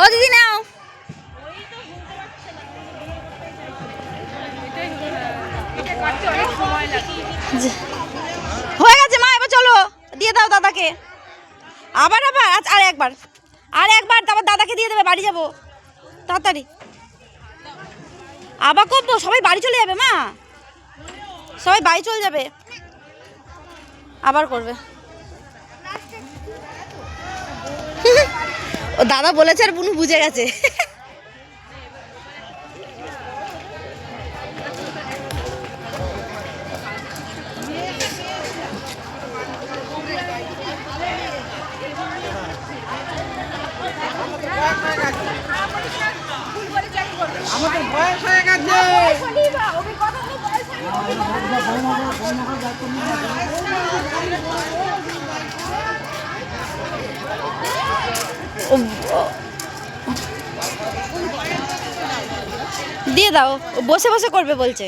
ও দিদি নাও। হয়ে গেছে মা এবার চলো। দিয়ে দাও দাদাকে। আবার আবার আচ্ছা, আর একবার। আর একবার তারপর দাদাকে দিয়ে দেবে বাড়ি যাব। তাড়াতাড়ি। আবার করব সবাই বাড়ি চলে যাবে মা? সবাই বাড়ি চলে যাবে। আবার করবে। ও দাদা বলেছে আর বুনু বুঝে গেছে। আমাদের বয়স হয়ে গেছে ও- দিয়ে দাও বসে বসে করবে বলছে।